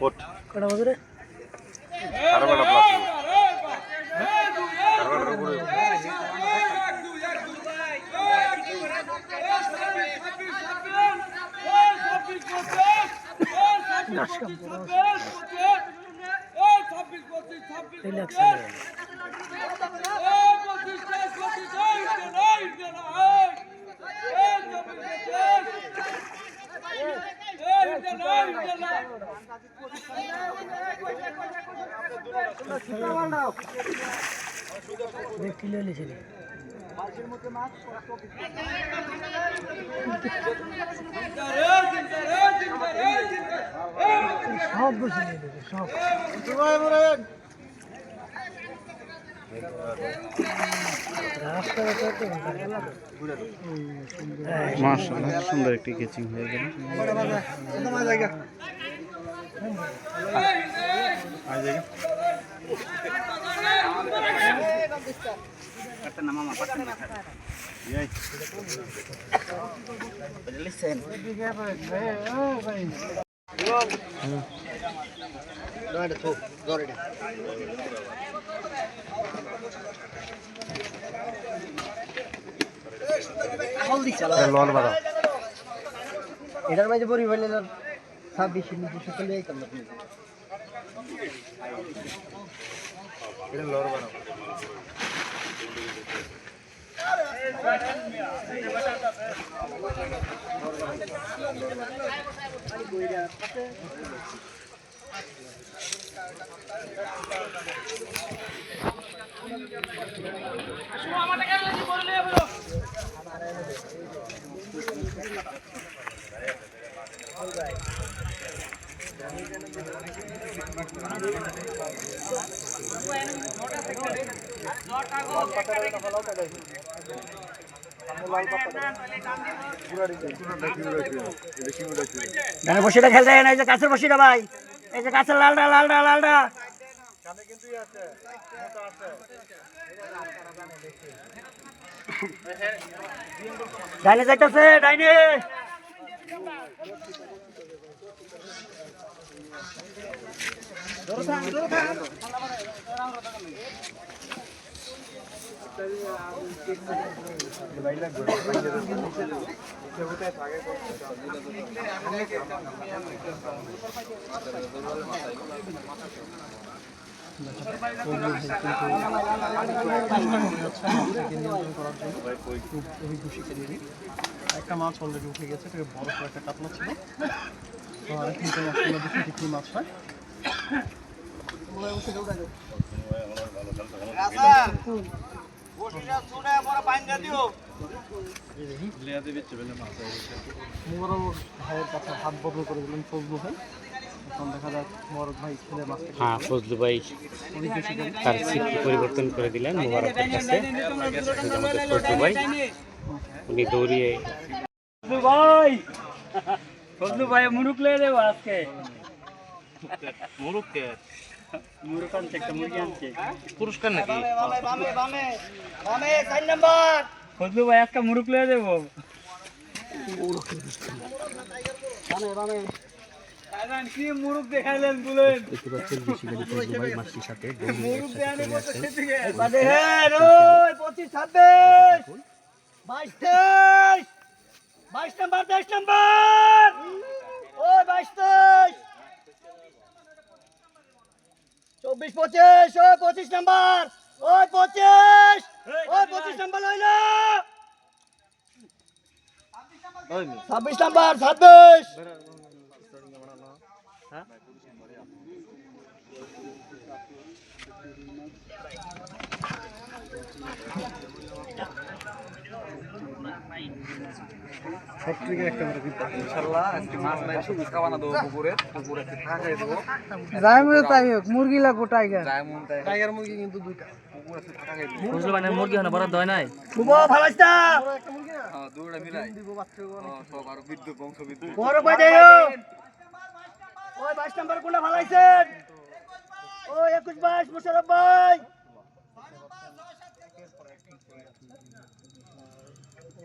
ওঠ কটা বাজে সব বসে সব মাশাআল্লাহ সুন্দর একটি কেচিং হয়ে গেল। পারতেন না লোন বাড়াও এটার মাঝে পরি ফেলে ছাব্বিশ নিচে সকলে এই কামড় এটা লোন বাড়াও ডানে বসিটা খেলতে না, এই যে কাছের বসিটা ভাই। এই যে কাছের লালটা লালটা লালটা ডাইনে যাইতেছে, ডাইনে। একটা মাছ অলরেডি উঠে গেছে বড় করে একটা কাতলা ছিল। কি মাছ হয়। মোবারক ভাইয়ের কাছে হাত বদল করে দিলেন ফজলু ভাই এখন দেখা যাক বড় ভাই ছেলে মাছটা হ্যাঁ ফজলু ভাই তার স্মৃতি পরিবর্তন করে দিলেন মোবারকের কাছে। ফজলু ভাই। উনি দৌড়িয়ে ফজলু ভাই! ফজলু ভাই মুরুক দেবো আজকে। মুরুক কে মুরুক আনছে একটা মুরগি আনছে। পুরস্কার নাকি? বামে বামে বামে বামে চার নাম্বার। ফজলু ভাই একটা লয়ে দেবো। বামে কি মুরুক দেখাইলেন বলেন? দেখতে পাচ্ছেন ফজলু ভাই সাথে হ্যাঁ ওই বাইশ বাইশ নাম্বার নাম্বার। বাইশ চব্বিশ পঁচিশ ওই পঁচিশ নাম্বার ওই পঁচিশ ওই পঁচিশ নাম্বার হইল ছাব্বিশ নাম্বার ছাব্বিশ। তাই হোক মুরগি লাগবো টাইগার টাইগার মুরগি কিন্তু দুইটা। ফজলু ভাই মুরগি হনে বরাদ্দ হয় নাই? ভালাইস্তা বড় ওই নাম্বার কোনটা ভালাইছেন ভাই!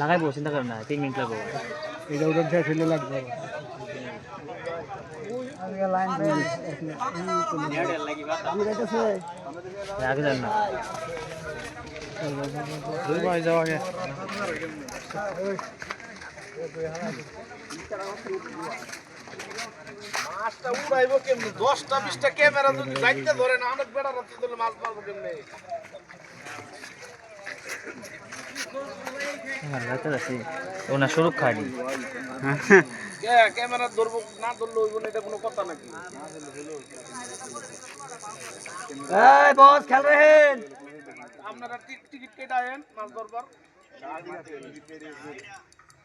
লাগাইবো চিন্তা করেন না তিন মিনিট লাগবে। এটা ওটা শেষ হইলে লাগবে। আজকে লাইন আমি যাইতেছে আগে যান না। ভাই যাও আগে। মাছটা উড়াইবো কেমনি? দশটা বিশটা ক্যামেরা যদি যাইতে ধরে না অনেক বেড়া রাখতে ধরে মাছ মারবো কেমনি? হ্যাঁ ওনা ক্যামেরা ধরবো না ধরলে না এটা কোনো কথা নাকি? এই বস খেল রেহেন আপনারা টিক- টিকিট কেটে আয়েন মাছ ধরবার।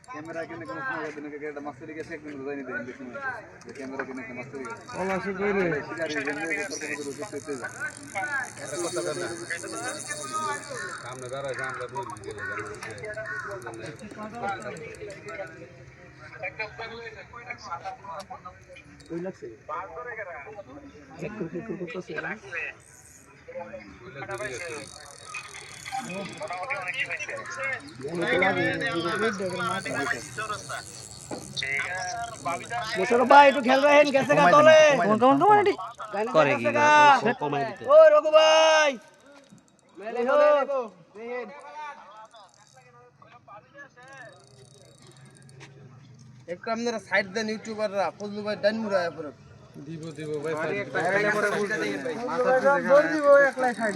ক্যামেরা কিনে কোনো সময় দিনে কে এটা মাছ গেছে একদিন জানি দেন দেখুন ক্যামেরা কিনে একটা মাছ গেছে পলাশি কইরে মুশারফ ভাই একটু খেল রেহেন গেছে গা তলে। করে কি কমাই দিতে। ও রঘু ভাই। একটু আপনারা সাইড দেন ইউটিউবাররা ফজলু ভাই ডান মুড়ায় পরে দিব দিব ভাই দিব একলাই সাইড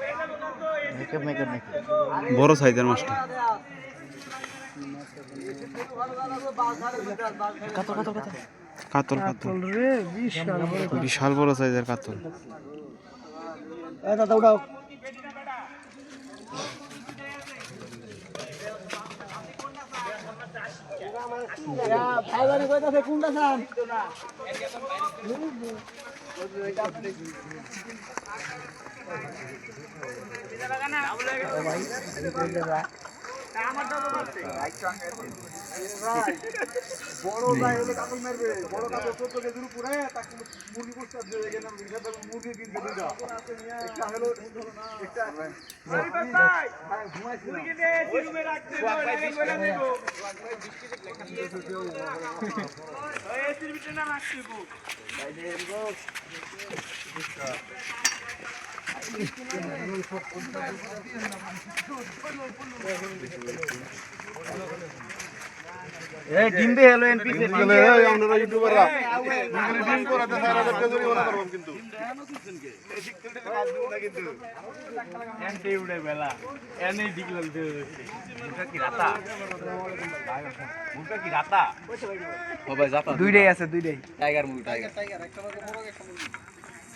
বড় সাইজের মাছটা। কাতল কাতল। বিশাল বড় সাইজের কাতল। দাদা বড় ভাই হলে কাপড় মারবে বড় কাপড় চোদ্দ কেজির উপরে তাকে মুরগি বসতে দিয়ে মুরগি কিনতে হ্যাঁ, ঘুমাইছিলাম আমরা ইউটিউবাররা। ডিম করাতে চার হাজার টাকা জরিমানা করব কিন্তু। দুইটাই আছে দুইটাই। Tiger movie tiger. মুরগিটা খাইনি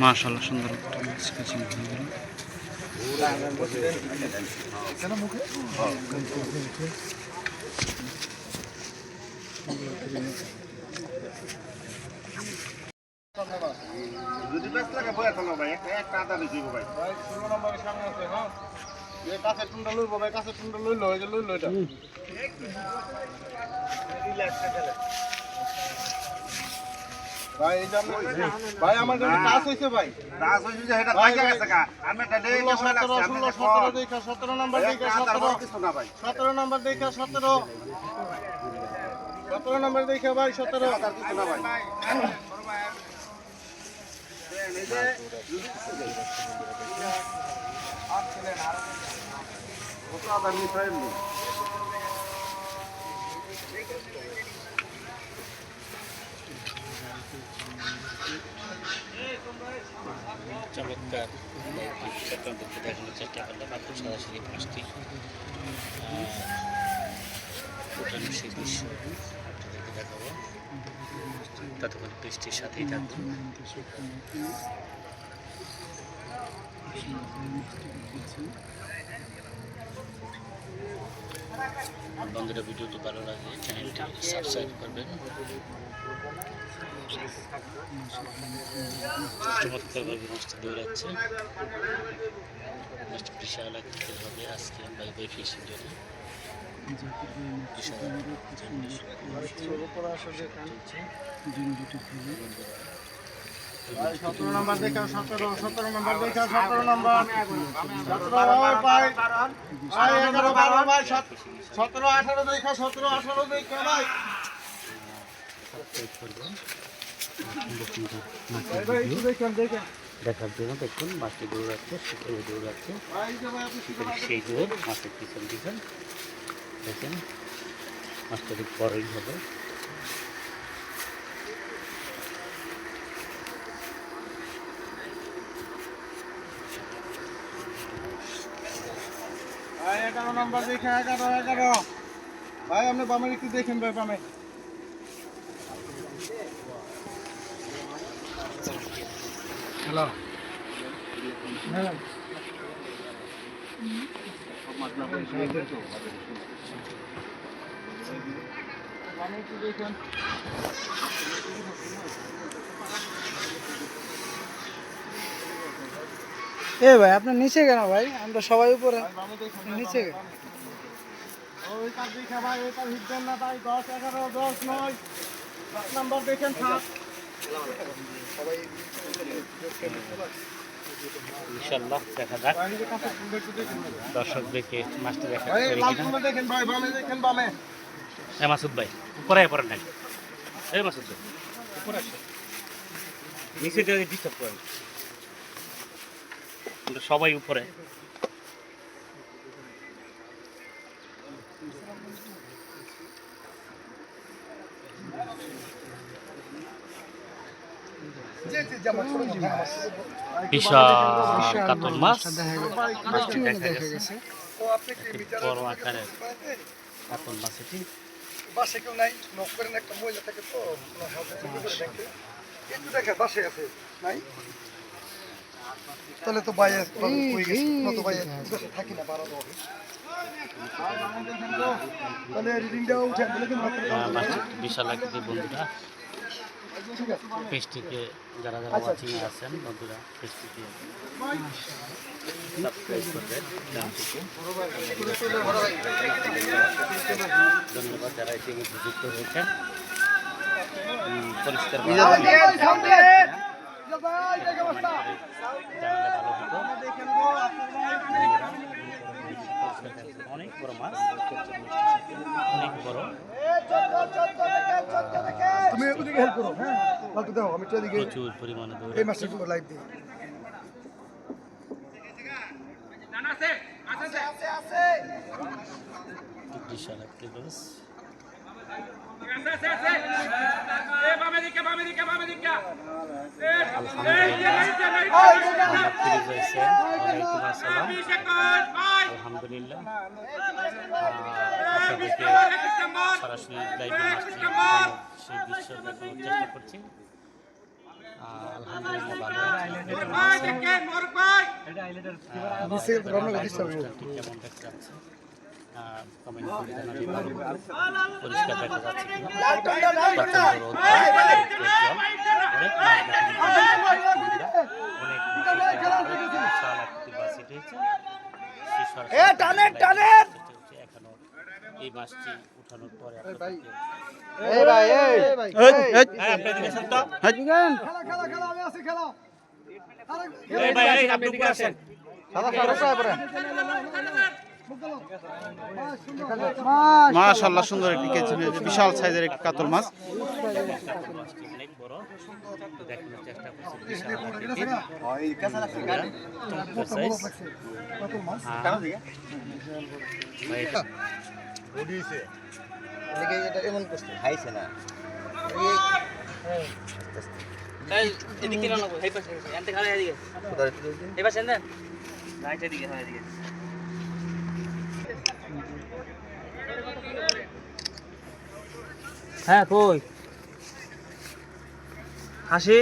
মাশাআল্লাহ সুন্দর একটা মাছ কাচিং হয়ে। গেল লাগে বয়া থাকো ভাই একটা একটা আদা বেশি ভাই। ভাই ষোলো নম্বরের সামনে আছে হ্যাঁ? কাছে লইব ভাই কাছে টুন্ডা লইলো এই যে লইলো এটা। ভাই এই যে ভাই আমার কাছে টাচ হইছে ভাই। টাচ হইছে যে এটা ভাই গেছে কা আমি এটা দেই কে বলে 17 17 দেখা 17 নাম্বার দেখা 17 কিছু না ভাই। 17 নাম্বার দেখা 17 17 নাম্বার দেখা ভাই 17 কিছু না ভাই। চমৎকার। আপনাদেরকে দেখানোর চেষ্টা করলাম মাত্র সরাসরি পাঁচটি দেখাবো ততক্ষণ বৃষ্টির সাথেই থাকব বন্ধুরা ভিডিওটি ভালো লাগলে চ্যানেলটি সাবস্ক্রাইব করবেন। চমৎকারভাবে মাছটা দৌড়াচ্ছে। মাছটা বিশাল আকৃতির হবে। আজকে বাই বাই ফিশিং জন্য সতেরো নাম্বার দেখা সতেরো সতেরো নাম্বার দেখা সতেরো নাম্বার সতেরো ভাই ভাই এগারো বারো ভাই সতেরো আঠারো দেখা সতেরো আঠারো দেখা ভাই দেখার জন্য দেখুন মাছটি দৌড়াচ্ছে শিকারে দৌড়াচ্ছে সেই দৌড় মাছের পিছন পিছন। দেখেন। মাছটা খুব বড়ই হবে। ভাই এগারো নাম্বার দেখে এগারো এগারো ভাই আপনি একটু দেখেন ভাই বামে। এ ভাই আপনার নিচে কেন ভাই? আমরা সবাই উপরে। নিচে কাজ দেখে দশ দেখেন দেখা মাছটা দেখা ভাই বামে দেখেন বামে। এ মাসুদ ভাই উপরে পড়েন নাই এই মাসুদ ভাই। উপরে আসো। নিচে ডিস্টার্ব করেন সবাই উপরে। বিশাল কাতল মাছ। দেখা গেছে। বড় আকারের কাতল মাছ এটি। বাসে কেউ নাই নক করেন একটা মহিলা থাকে তো কোনো হাতে চুরি করে দেখে। কিন্তু দেখে বাসে আছে নাই? তাহলে তো বাইরে গেছে বাইরে থাকি না বারো দশ তাহলে রিডিংটাও কিন্তু বিশাল আকৃতির বন্ধুরা। পেজটিকে যারা যারা ওয়াচিং আছেন বন্ধুরা পেজটিকে সাবস্ক্রাইব করবেন ধন্যবাদ যারা ইতিমধ্যে যুক্ত হয়েছেন। পরিষ্কার অনেক বড় মাছ। অনেক বড়। তুমি ওদিকে হেল্প করো হ্যাঁ? ফালতু দাও আমি তো এদিকে প্রচুর পরিমাণে এই মাসে লাইভ দিই। আলহামদুলিল্লাহ। আপনাদেরকে সরাসরি লাইভে দেখানোর সেই দৃশ্য দেখানোর চেষ্টা করছি। পরিষ্কার দেখা যাচ্ছে অনেক এই মাছটি উঠানোর পরে আপনাদেরকে- এই ভাই এই ভাই। হ্যাঁ, আপনি এদিকে আসেন তো। খেলা খেলা খেলা আমি আছি খেলা। এই ভাই, এই, আপনি উপরে আসেন। মাশাআল্লাহ সুন্দর একটি কেজি বিশাল সাইজের একটি কাতল মাছ। অনেক বড় দেখানোর চেষ্টা করছি এটা এমন করছে খাইছে না। হ্যাঁ কই? হাসি?